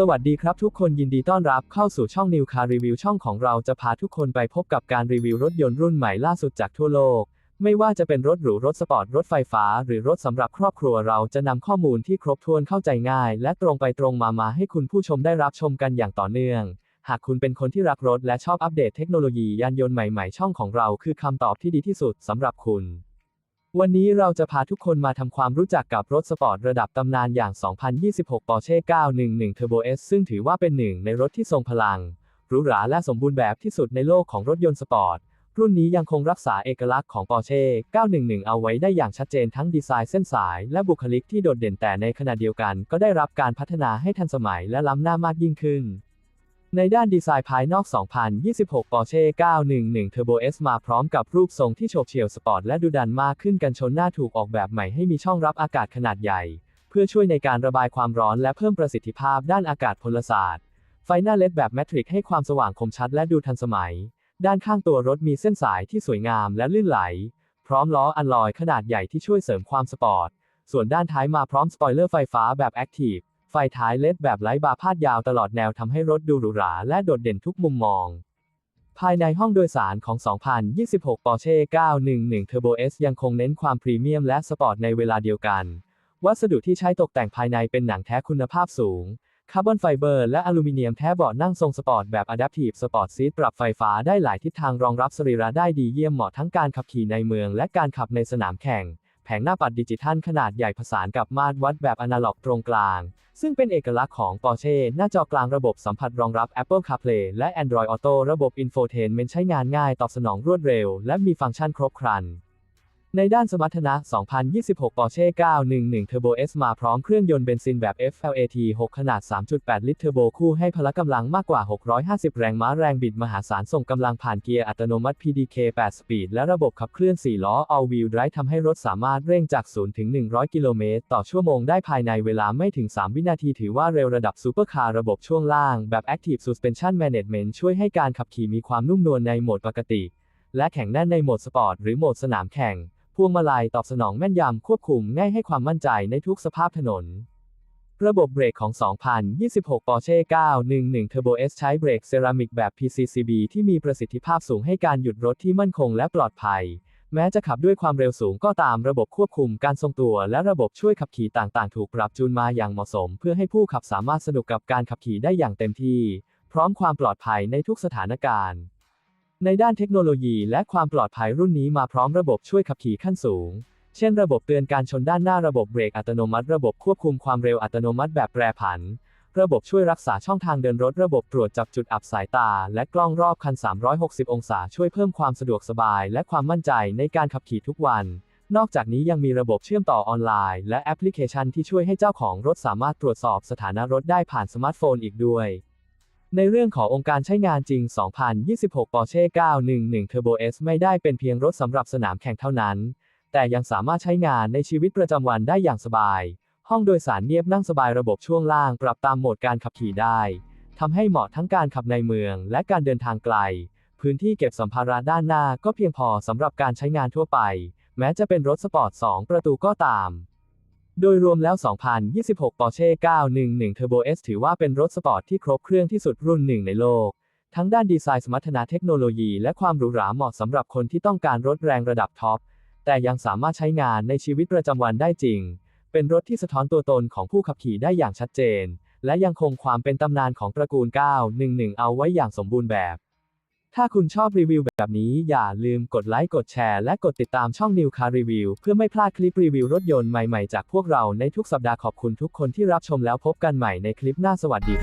สวัสดีครับทุกคนยินดีต้อนรับเข้าสู่ช่อง New Car Review ช่องของเราจะพาทุกคนไปพบกับการรีวิวรถยนต์รุ่นใหม่ล่าสุดจากทั่วโลก ไม่ว่าจะเป็นรถหรูรถสปอร์ตรถไฟฟ้า หรือรถสำหรับครอบครัวเราจะนำข้อมูลที่ครบถ้วนเข้าใจง่าย และตรงไปตรงมามาให้คุณผู้ชมได้รับชมกันอย่างต่อเนื่อง หากคุณเป็นคนที่รักรถและชอบอัปเดตเทคโนโลยียานยนต์ใหม่ๆช่องของเราคือคำตอบที่ดีที่สุดสำหรับคุณ วันนี้เราจะพาทุกคนมาทำความรู้จักกับรถสปอร์ตระดับตำนานอย่าง 2026 Porsche 911 Turbo S ซึ่งถือว่าเป็นหนึ่งในรถที่ทรงพลังหรูหราและสมบูรณ์แบบที่สุดในโลกของรถยนต์สปอร์ต รุ่นนี้ยังคงรักษาเอกลักษณ์ของ Porsche 911 เอาไว้ได้อย่างชัดเจนทั้งดีไซน์เส้นสายและบุคลิกที่โดดเด่นแต่ในขณะเดียวกัน ก็ได้รับการพัฒนาให้ทันสมัยและล้ำหน้ามากยิ่งขึ้น ในด้านดีไซน์ภายนอก 2026 Porsche 911 Turbo S มาพร้อมกับรูปทรงที่โฉบเฉี่ยวสปอร์ตและดูดันมากขึ้นกันชนหน้าถูกออกแบบใหม่ให้มีช่องรับอากาศขนาดใหญ่ เพื่อช่วยในการระบายความร้อนและเพิ่มประสิทธิภาพด้านอากาศพลศาสตร์ ไฟหน้าเลดแบบแมทริกให้ความสว่างคมชัดและดูทันสมัย ด้านข้างตัวรถมีเส้นสายที่สวยงามและลื่นไหล พร้อมล้ออัลลอยขนาดใหญ่ที่ช่วยเสริมความสปอร์ต ส่วนด้านท้ายมาพร้อมสปอยเลอร์ไฟฟ้าแบบแอคทีฟ ไฟท้ายเลดแบบไร้บาพาดยาวตลอดแนวทำให้รถดูหรูหราและโดดเด่นทุกมุมมอง ภายในห้องโดยสารของ 2026 Porsche 911 Turbo S ยังคงเน้นความพรีเมียมและสปอร์ตในเวลาเดียวกัน วัสดุที่ใช้ตกแต่งภายในเป็นหนังแท้คุณภาพสูง คาร์บอนไฟเบอร์และอลูมิเนียมแท้เบาะนั่งทรงสปอร์ตแบบ Adaptive Sport Seat ปรับไฟฟ้าได้หลายทิศทางรองรับสรีระได้ดีเยี่ยมเหมาะทั้งการขับขี่ในเมืองและการขับในสนามแข่ง แผงหน้าปัดดิจิทัลขนาดใหญ่ผสานกับมาตรวัดแบบอนาล็อกตรงกลาง ซึ่งเป็นเอกลักษณ์ของ Porsche หน้าจอกลางระบบสัมผัสรองรับ Apple CarPlay และ Android Auto ระบบ Infotainment ใช้งานง่ายตอบสนองรวดเร็ว และมีฟังก์ชันครบครัน ในด้านสมรรถนะ 2026 Porsche 911 Turbo S มาพร้อมเครื่องยนต์เบนซินแบบ FLAT 6 ขนาด 3.8 ลิตรเทอร์โบคู่ให้พละกำลังมากกว่า 650 แรงม้าแรงบิดมหาศาลส่งกำลังผ่านเกียร์อัตโนมัติ PDK 8 Speed และระบบขับเคลื่อน 4 ล้อ All Wheel Drive ทำให้รถสามารถเร่งจาก 0 ถึง 100 กิโลเมตร ต่อชั่วโมงได้ภายในเวลาไม่ถึง 3 วินาทีถือว่าเร็วระดับซูเปอร์คาร์ระบบช่วงล่างแบบ Active Suspension Management ช่วยให้การขับขี่มีความนุ่มนวลในโหมดปกติ และแข็งแน่นในโหมดสปอร์ตหรือโหมดสนามแข่ง พวงมาลัยตอบสนองแม่นยำควบคุมง่ายให้ความมั่นใจในทุกสภาพถนน ระบบเบรกของ 2026 Porsche 911 Turbo S ใช้เบรกเซรามิกแบบ PCCB ที่มีประสิทธิภาพสูงให้การหยุดรถที่มั่นคงและปลอดภัย แม้จะขับด้วยความเร็วสูงก็ตามระบบควบคุมการทรงตัว และระบบช่วยขับขี่ต่างๆ ถูกปรับจูนมาอย่างเหมาะสม เพื่อให้ผู้ขับสามารถสนุกกับการขับขี่ได้อย่างเต็มที่ พร้อมความปลอดภัยในทุกสถานการณ์ ในด้านเทคโนโลยีและความปลอดภัยรุ่นนี้มาพร้อมระบบช่วยขับขี่ขั้นสูง เช่นระบบเตือนการชนด้านหน้าระบบเบรกอัตโนมัติ ระบบควบคุมความเร็วอัตโนมัติแบบแปรผัน ระบบช่วยรักษาช่องทางเดินรถ ระบบตรวจจับจุดอับสายตา และกล้องรอบคัน 360 องศา ช่วยเพิ่มความสะดวกสบาย และความมั่นใจในการขับขี่ทุกวัน นอกจากนี้ยังมีระบบเชื่อมต่อออนไลน์ และแอปพลิเคชันที่ช่วยให้เจ้าของรถสามารถตรวจสอบสถานะรถได้ผ่านสมาร์ทโฟนอีกด้วย ในเรื่องขององค์การใช้งานจริง 2026 Porsche 911 Turbo S ไม่ได้เป็นเพียงรถสำหรับสนามแข่งเท่านั้น แต่ยังสามารถใช้งานในชีวิตประจำวันได้อย่างสบาย ห้องโดยสารเงียบนั่งสบายระบบช่วงล่างปรับตามโหมดการขับขี่ได้ทำให้เหมาะทั้งการขับในเมืองและการเดินทางไกล พื้นที่เก็บสัมภาระด้านหน้าก็เพียงพอสำหรับการใช้งานทั่วไป แม้จะเป็นรถสปอร์ต 2 ประตูก็ตาม โดยรวมแล้ว 2026 Porsche 911 Turbo S ถือว่าเป็นรถสปอร์ตที่ครบเครื่องที่สุดรุ่นหนึ่งในโลก ทั้งด้านดีไซน์สมรรถนะเทคโนโลยีและความหรูหราเหมาะสำหรับคนที่ต้องการรถแรงระดับท็อป แต่ยังสามารถใช้งานในชีวิตประจำวันได้จริง เป็นรถที่สะท้อนตัวตนของผู้ขับขี่ได้อย่างชัดเจน และยังคงความเป็นตำนานของตระกูล 911 เอาไว้อย่างสมบูรณ์แบบ ถ้าคุณชอบรีวิวแบบนี้อย่าลืมกดไลค์กดแชร์และกดติดตามช่อง New Car Review เพื่อไม่พลาดคลิปรีวิวรถยนต์ใหม่ๆ จากพวกเราในทุกสัปดาห์ขอบคุณทุกคนที่รับชมแล้วพบกันใหม่ในคลิปหน้าสวัสดี